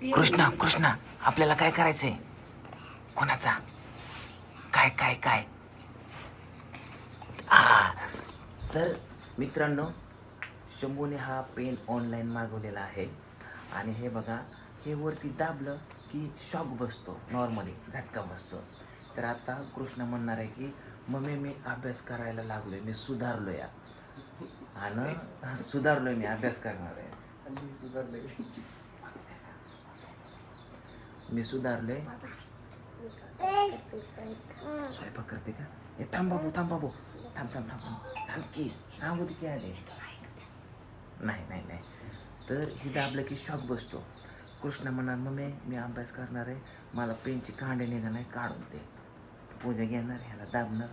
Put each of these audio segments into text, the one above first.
कृष्णा कृष्णा आपल्याला काय करायचंय? कोणाचा? काय काय काय? तर मित्रांनो शंभूने हा पेन ऑनलाईन मागवलेला आहे. आणि हे बघा हे वरती दाबलं की शॉक बसतो नॉर्मली झटका बसतो. तर आता कृष्ण म्हणणार आहे की मम्मी मी अभ्यास करायला लागलोय मी सुधारलो या आणि सुधारलोय मी अभ्यास करणार आहे. मी सुधारलोय स्वयंपाक करते का? हे थांब बाबू थांब बाबू. थांब थांब थांब थांब. थांब की सांगू दे की आले. नाही नाही नाही. तर हे दाबलं की शॉक बसतो. कृष्ण म्हणाल मम्मी मी अभ्यास करणार आहे. मला पेनची कांडे निघणार नाही काढून दे. पूजा घेणार ह्याला दाबणार.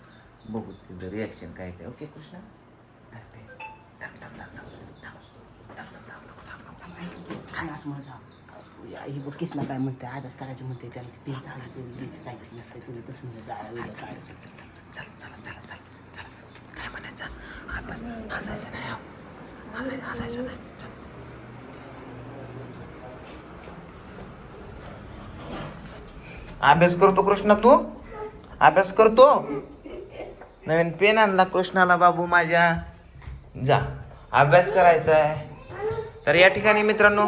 बघू तुझं रिॲक्शन काय ते. ओके कृष्णा? थांब pen. थांब थांब. थांब थांब थांब थांब थांब थांब. नको, थांब म्हणजे आई बघ किसना काय म्हणते अभ्यास करायची म्हणते त्याला ते चांगलं करून द्यायची चांगली नसते तुझं तसं म्हणजे जायला वेळ चला चल चल चला काय म्हणायचं? अभ्यास हसायचं नाही हो. हसायचं नाही. अभ्यास करतो कृष्णा तू? अभ्यास करतो? नवीन पेन आणला कृष्णाला बाबू माझ्या. जा अभ्यास करायचा आहे तर या ठिकाणी मित्रांनो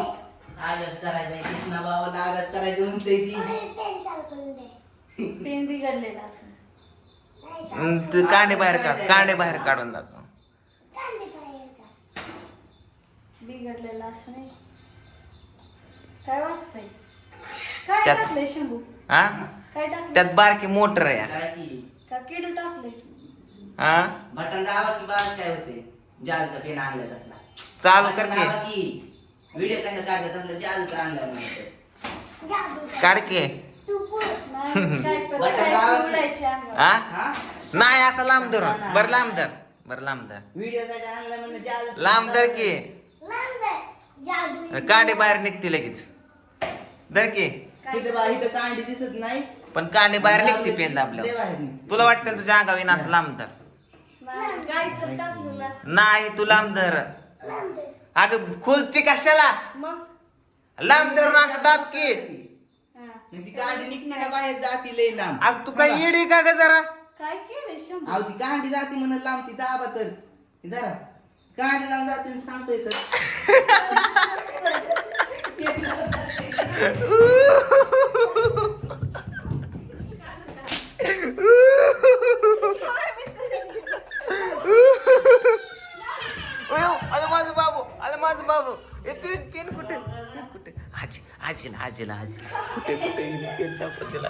अभ्यास करायचा आहे किसना बाबाला अभ्यास करायचं म्हणते ती. पेन बिघडलेला असं अं, ते कांडे बाहेर काढ कांडे बाहेर काढून दाखव. बिघडलेला असं नाही. काय वाचतंय? काय त्यात- टाकलंय शंभू? हा काय त्यात बारकी मोटर आहे करा की. का किडू टाकलंय? हा बटन दाबा की बाज काय होते? जालचा पेन आणला तसला चालू कर बटन की. दाबा की. व्हिडिओ कशा काढतात तसलं जालचा आणला म्हणते काढ की नाही. हा? हा? असं लांब धर. बर लांब धर. बर लांब धर. व्हिडिओ साठी आणला म्हणलं जाल लांब धर की. कांडे बाहेर निघते लगेच. धर की. इथं बा इथं कांडी दिसत नाही. पण कांडे बाहेर निघते पेन लय दाबल्यावर बाहेर निघते. तुला वाटतं ना तुझ्या अंगावीन असं लांब धर. नाही तू लांब धर. अगं खुलती कशाला? मग? लांब धरून असं दाब की. हा. ती कांडी निघते ना बाहेर जाती लय लांब. अग तू काय येडी का ग जरा? काय केलंय शंभू? अहो ती कांडी जाते म्हणून लांब ती दाबा तर ती जरा कांडी लांब जाते आणि सांगतोय तर आजीला आजीला आजी कुठे कुठे तिला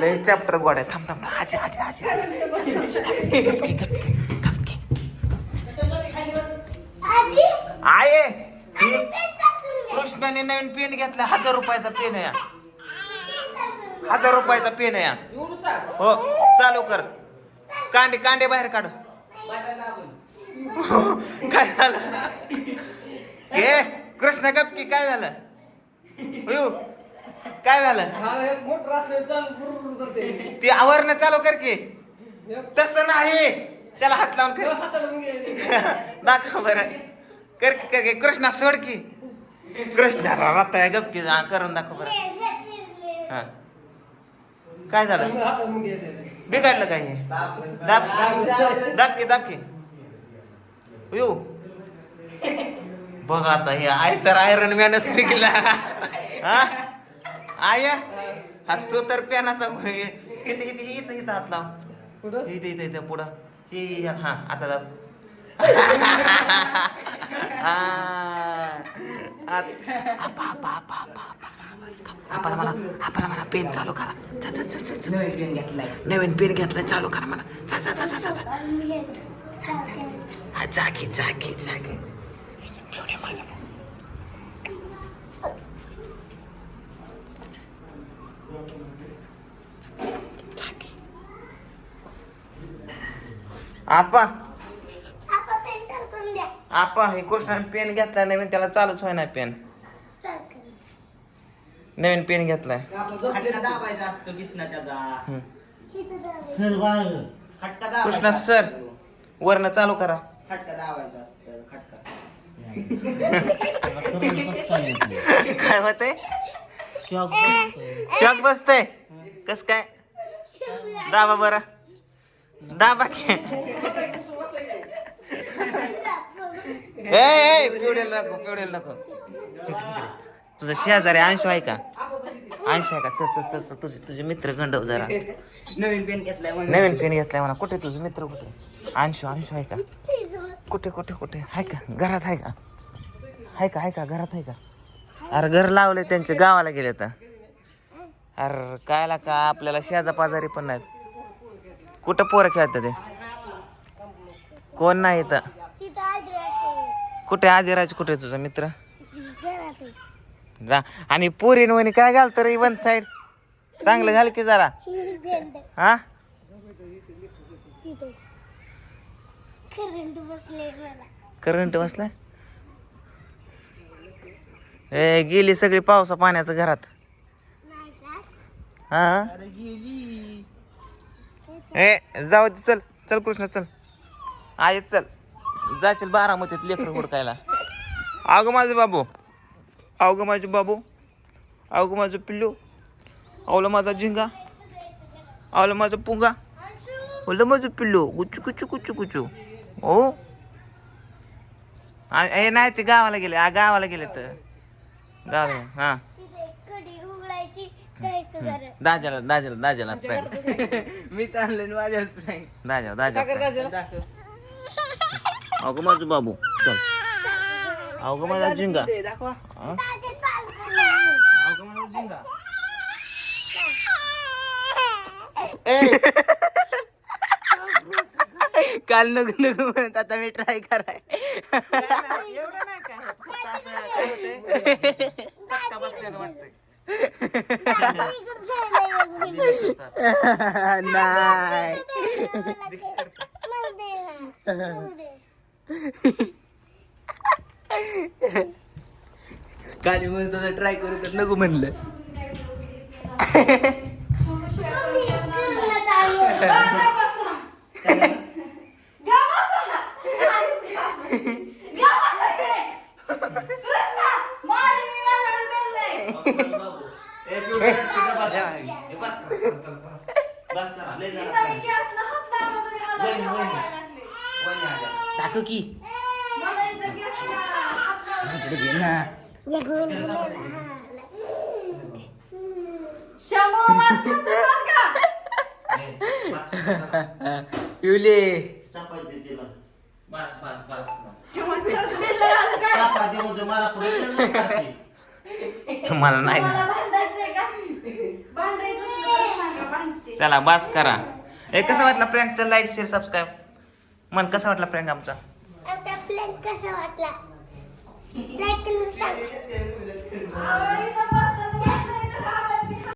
लय चॅप्टर गोड्या थांब थांब थांब. आजी आजी आजी आजी. ही कृष्णाने नवीन पेन घेतला. हजार रुपयाचा पेन आहे हा. हजार रुपयाचा पेन आहे हा. हो चालू कर. कांडे कांडे बाहेर काढ. काय झालं? ए कृष्ण गपकी काय झालं? काय झालं? मोटर असले चालू करते. ती आवरण चालू कर की. तसं नाही. त्याला हात लावून कर. हाताला मग ये. दाखव बरं. कर की कर की. कृष्णा सोड की. कृष्णा राहता गपकी हा, करून दाखव बरं. हा. काय झालं? हाताला मग ये. बिघडलं काय हे? दाब दाब की दाब की. अयो बघ आता हे आय तर आयरन मॅनच टिकला हा? आय हा तो तर पेनाचा किती किती इथं इथं हात लाव? इथं इथं इथं पुढं. ही हा आता मला आपला मला पेन चालू करा. नवीन पेन घेतलाय. नवीन पेन घेतलाय चालू करा मला जा जा जा जा जा हा जागी जागी जागी एवढे माझा भाऊ. जागी. आपा. आपा हे कृष्णाने पेन घेतलाय नवीन त्याला चालूच होय ना पेन नवीन पेन घेतलाय. कृष्णा सर. वरनं चालू करा. खटका दाबायचा असतो खटका. काय होतंय शॉक शॉक बसतय. कस काय? दाबा बरं. दाबा की. ए ए, पिवडेल नको पिवडेल नको. तुझा शेजारी अंशू आहे का? अंशू आहे का? चल चल चल चल. तुझे तुझे मित्र गंडव जरा. नवीन पेन घेतलाय नवीन पेन घेतलाय म्हणा. कुठे तुझे मित्र कुठे? अंशू अंशू आहे का? कुठे कुठे कुठे? आहे का? घरात आहे का? आहे का आहे का? घरात आहे का? अरे घर लावले त्यांच्या गावाला गेले तर अरे कायला का? आपल्याला शेजा पाजारी पण नाहीत. कुठं पोरं खेळतात ते? कोण नाही आदिवासी कुठे? आदिराज कुठे तुझा मित्र. जा. आणि पोरीन वणी काय घालतं रे? One side? चांगलं घाल की जरा. ही भेंड हा तिथे करंट बसले मला. करंट बसलाय? ए गेली सगळी पावसा पाण्याचं घरात. नाही का? हा? अरे गेली. ए जाऊ दे चल चल कृष्ण चल. आहे चल. जाशील बारामतीत लेकर हुडकायला. अगं माझं बाबू. अवघं माझं बाबू. अवघं माझं पिल्लू. आवलं माझा झिंगा. आवलं माझं पुंगा. ओलं माझं पिल्लू. गुच्चू गुच्चू गुच्चू गुच्चू. ओ? हे नाही ते गावाला गेले. आ गावाला गेले तर. गावाला हां. दाजाला दाजाला दाजाला. मी चाललोय माझ्या फ्रँक दाजा दाजा. अगं माझं बाबू. चल. अगं माझा झिंगा. अगं माझा झिंगा. काल नको नको म्हणत आता मी ट्राय कराय एवढं नाही काय होत. फक्त असं काय होतंय, चटका बसल्यानं वाटतंय. नाही काली म्हणत ट्राय करू तर नको म्हणलं दाखव की. युले. बस बस बस. तुम्हाला नाही. चला बास करा. हे कसं वाटला प्रँकचा लाईक शेअर सबस्क्राईब मन कसं वाटला प्रँक आमचा? वाटला?